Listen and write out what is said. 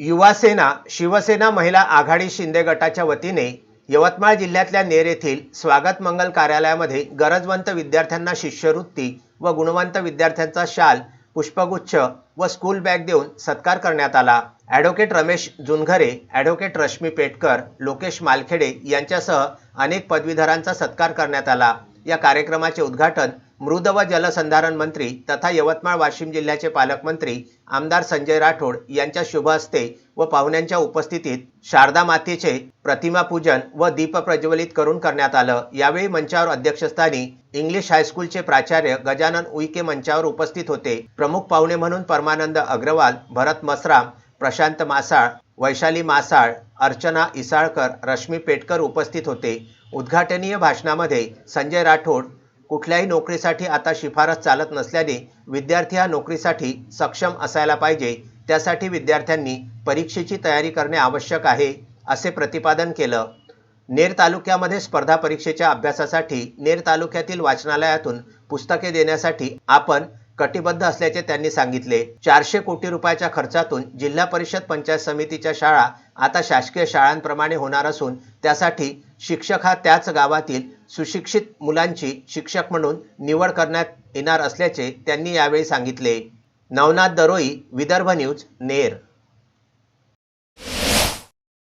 युवासेना शिवसेना महिला आघाडी शिंदे गटाच्या वतीने यवतमाळ जिल्ह्यातल्या नेर येथील स्वागत मंगल कार्यालयामध्ये गरजवंत विद्यार्थ्यांना शिष्यवृत्ती व गुणवंत विद्यार्थ्यांचा शाल पुष्पगुच्छ व स्कूल बॅग देऊन सत्कार करण्यात आला. ॲडव्होकेट रमेश जुनघरे ॲडव्होकेट रश्मी पेटकर लोकेश मालखेडे यांच्यासह अनेक पदवीधरांचा सत्कार करण्यात आला. या कार्यक्रमाचे उद्घाटन मृद व जलसंधारण मंत्री तथा यवतमाळ वाशिम जिल्ह्याचे पालकमंत्री आमदार संजय राठोड यांच्या शुभ हस्ते व पाहुण्यांच्या उपस्थितीत शारदा मातेचे प्रतिमा पूजन व दीप प्रज्वलित करून करण्यात आलं. यावेळी मंचावर अध्यक्षस्थानी इंग्लिश हायस्कूलचे प्राचार्य गजानन उईके मंचावर उपस्थित होते. प्रमुख पाहुणे म्हणून परमानंद अग्रवाल भरत मसराम प्रशांत मासाळ वैशाली मासाळ अर्चना इसाळकर रश्मी पेटकर उपस्थित होते. उद्घाटनीय भाषणामध्ये संजय राठोड कुठल्याही नोकरीसाठी आता शिफारस चालत नसल्याने विद्यार्थी हा नोकरीसाठी सक्षम असायला पाहिजे. त्यासाठी विद्यार्थ्यांनी परीक्षेची तयारी करणे आवश्यक आहे असे प्रतिपादन केलं. नेर तालुक्यामध्ये स्पर्धा परीक्षेच्या अभ्यासासाठी नेर तालुक्यातील वाचनालयातून पुस्तके देण्यासाठी आपण कटिबद्ध असल्याचे त्यांनी सांगितले. चारशे कोटी रुपयाच्या खर्चातून जिल्हा परिषद पंचायत समितीच्या शाळा आता शासकीय शाळांप्रमाणे होणार असून त्यासाठी शिक्षक हा त्याच गावातील सुशिक्षित मुलांची शिक्षक म्हणून निवड करण्यात येणार असल्याचे त्यांनी यावेळी सांगितले. नवनाथ दरोई विदर्भ न्यूज नेर.